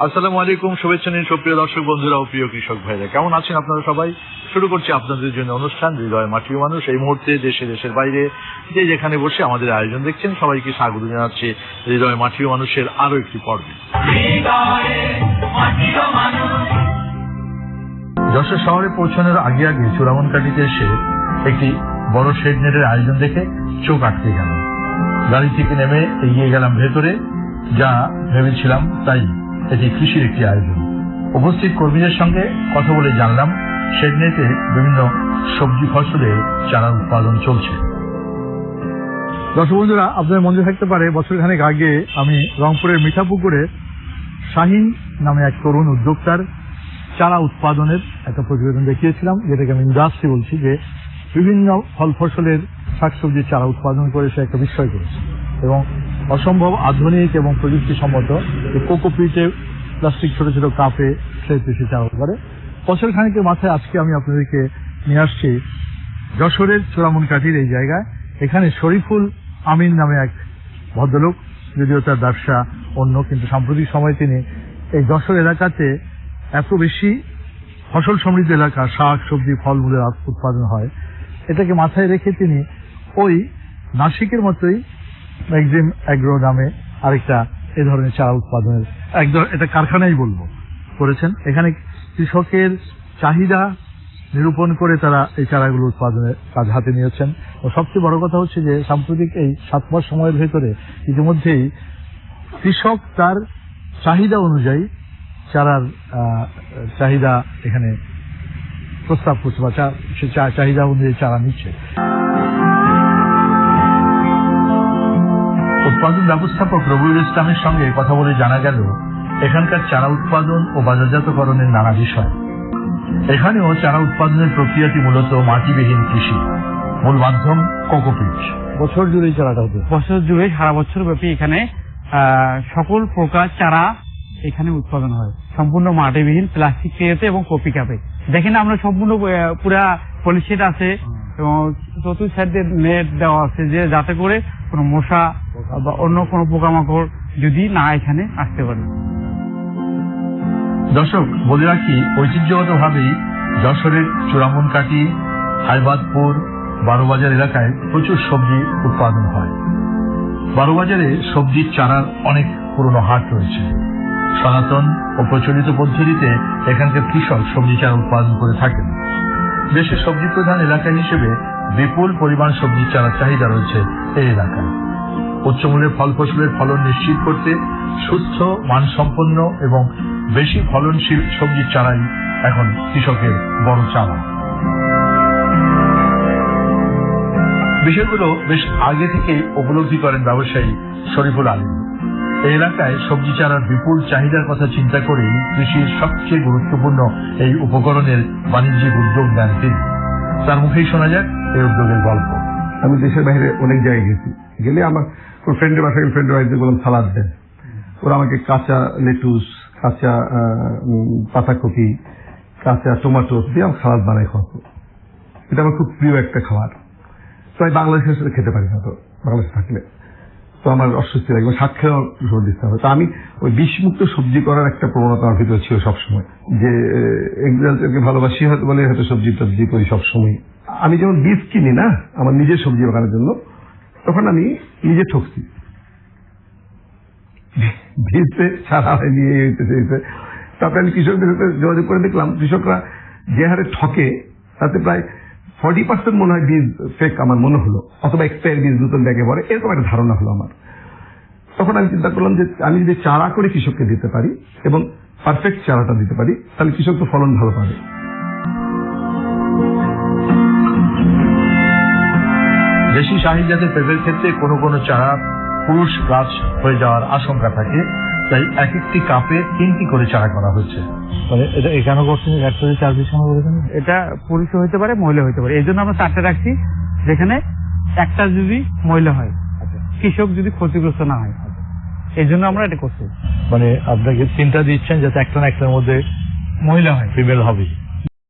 আসসালামু আলাইকুম, শুভেচ্ছা নিন সুপ্রিয় দর্শক বন্ধুরা ও প্রিয় কৃষক ভাইরা। কেমন আছেন আপনারা সবাই? শুরু করছি আপনাদের জন্য অনুষ্ঠান, হৃদয় মাটির মানুষ। এই মুহূর্তে দেশে, দেশের বাইরে যে যেখানে বসে আমাদের আয়োজন দেখছেন, সবাইকে স্বাগত জানাচ্ছি হৃদয় মাটির মানুষের আরও একটি পর্বে। যশোর শহরে পৌঁছানোর আগে আগে চূড়ামনকাটিতে এসে একটি বড় শেড নেটের আয়োজন দেখে চোখ আটকে গেল। গাড়ি থেকে নেমে এগিয়ে গেলাম ভেতরে, যা ভেবেছিলাম তাই। এটি কৃষির একটি আয়োজন। উপস্থিত কর্মীদের সঙ্গে কথা বলে জানলাম শেড বিভিন্ন সবজি ফসলের চারা উৎপাদন চলছে। দর্শক বন্ধুরা আপনাদের মনে থাকতে পারে বছরখানেক আগে আমি রংপুরের মিঠাপুকুরে শাহিন নামে এক তরুণ উদ্যোক্তার চারা উৎপাদনের একটা প্রতিবেদন দেখিয়েছিলাম, যেটাকে আমি ইন্ডাস্ট্রি বলছি যে বিভিন্ন ফল ফসলের শাকসবজির চারা উৎপাদন করে সে একটা বিস্ময় করেছে। এবং অসম্ভব আধুনিক এবং প্রযুক্তি প্রযুক্তিসম্মত কোকোপিটে প্লাস্টিক ছোট ছোট কাপে সে কৃষি চারা করে। বছর খানিকের মাথায় আজকে আমি আপনাদেরকে নিয়ে আসছি যশোরের চোরামনকাঠির এই জায়গায়। এখানে শরীফুল আমিন নামে এক ভদ্রলোক, যদিও তার ব্যবসা অন্য, কিন্তু সাম্প্রতিক সময় তিনি এই যশোর এলাকাতে এত বেশি ফসল সমৃদ্ধ এলাকা, শাক, সবজি, ফলমূলের উৎপাদন হয়। এটাকে মাথায় রেখে তিনি ওই নাসিকের মতোই ম্যাগজিম অ্যাগ্রো নামে আরেকটা এ ধরনের চারা উৎপাদনের একদম এটা কারখানাই বলব, করেছেন। এখানে কৃষকের চাহিদা নিরূপণ করে তারা এই চারাগুলো উৎপাদনের কাজ হাতে নিয়েছেন। ও সবচেয়ে বড় কথা হচ্ছে যে সাম্প্রতিক এই সাত মাস সময়ের ভেতরে ইতিমধ্যেই কৃষক তার চাহিদা অনুযায়ী চারার চাহিদা এখানে প্রস্তাব করছে বা চাহিদা অনুযায়ী চারা নিচ্ছে। উৎপাদন ব্যবস্থাপক রবিউল ইসলামের সঙ্গে কথা বলে জানা গেল এখানকার চারা উৎপাদন ও বাজারজাতকরণের নানা বিষয়। এখানেও চারা উৎপাদনের প্রক্রিয়াটি মূলত মাটিবিহীন কৃষি। মূল মাধ্যম কোকোপিট বছর জুড়ে চারাটা হতে। বছর জুড়ে সারা বছর ব্যাপী এখানে আহ, সকল প্রকার চারা এখানে উৎপাদন হয়। সম্পূর্ণ মাটিবিহীন প্লাস্টিক ট্রেতে এবং কপি কাপে দেখেন আমরা সম্পূর্ণ পুরা পলিশিট আছে এবং চতুর্থ সাইডে নেট দেওয়া আছে যে যাতে করে কোনো মশা বা অন্য কোনো পোকামাকড় যদি না এখানে আসতে পারে। দর্শক, বলে রাখি, ঐতিহ্যগতভাবেই যশোরের চূড়ামনকাটি হাইবাদপুর, বারোবাজার এলাকায় প্রচুর সবজি উৎপাদন হয়। বারোবাজারে সবজির চারার অনেক পুরনো হাট রয়েছে। সনাতন ও প্রচলিত পদ্ধতিতে এখানকার কৃষক সবজি চারা উৎপাদন করে থাকেন। দেশের সবজি প্রধান এলাকা হিসেবে বিপুল পরিমাণ সবজির চারার চাহিদা রয়েছে এই এলাকায়। উচ্চমূল্যের ফল ফসলের ফলন নিশ্চিত করতে সুস্থ, মানসম্পন্ন এবং বেশি ফলনশীল সবজির চারাই এখন কৃষকের বড় চাওয়া। বিষয়গুলো বেশ আগে থেকেই উপলব্ধি করেন ব্যবসায়ী শরীফুল আলম। এই এলাকায় সবজি চারার বিপুল চাহিদার কথা চিন্তা করেই কৃষির সবচেয়ে গুরুত্বপূর্ণ এই উপকরণের বাণিজ্যিক উদ্যোগ নেন তিনি। তার মুখেই শোনা যাক। এই উদ্যোগের গল্প। আমি দেশের বাইরে অনেক জায়গায় গেছি। গেলে আমার কোনো ফ্রেন্ডের বাসায় ফ্রেন্ডের বাড়িতে বললাম, সালাদ দেন। ওরা আমাকে কাঁচা লেটুস, কাঁচা পাতাকপি, কাঁচা টমেটো দিয়ে আমার সালাদ বানাই খাওয়াতো। এটা আমার খুব প্রিয় একটা খাবার। তো আমি বাংলাদেশের সাথে খেতে পারি না তো, বাংলাদেশে থাকলে। তো আমার অস্বস্তি লাগে শাক খেয়েও ভীষণ দিতে হবে। তো আমি ওই বিষমুক্ত সবজি করার একটা প্রবণতা আমার ভিতরে ছিল সবসময়। যে এগ্রিকালচারকে ভালোবাসি হয়তো বলে হয়তো সবজি টবজি করি সবসময়। আমি যেমন বীজ কিনি না, আমার নিজের সবজি বাগানের জন্য, তখন আমি নিজে ঠকছি। বীজতে ছাড়া হয় নিয়ে এই হইতেছে এই তারপরে আমি কৃষকদের সাথে যোগাযোগ করে দেখলাম, কৃষকরা যে হারে ঠকে, তাতে প্রায় ফর্টি পার্সেন্ট মনে হয় বীজ ফেক আমার মনে হলো। অথবা এক্সপায়ার বীজ নতুন ব্যাগে পড়ে, এরকম একটা ধারণা হলো আমার। তখন আমি চিন্তা করলাম যে আমি যদি চারা করে কৃষককে দিতে পারি, এবং পারফেক্ট চারাটা দিতে পারি, তাহলে কৃষক তো ফলন ভালো পাবে। দেশি শাহী জাতের পেঁপের ক্ষেত্রে কোনো কোনো চারা পুরুষ গাছ হয়ে যাওয়ার আশঙ্কা থাকে। তাই এক একটি কাপে তিনটি করে চারা করা হয়েছে। মানে এটা এখানে করছেন? চার বিশ এটা পুরুষ হইতে পারে মহিলা হইতে পারে। এই জন্য আমরা চারটে রাখছি যেখানে একটা যদি মহিলা হয় কৃষক যদি ক্ষতিগ্রস্ত না হয়। এই জন্য আমরা এটা করছি। মানে আপনাকে চিন্তা দিচ্ছেন যাতে একটা না একটার মধ্যে মহিলা হয়। ফিমেল হবে।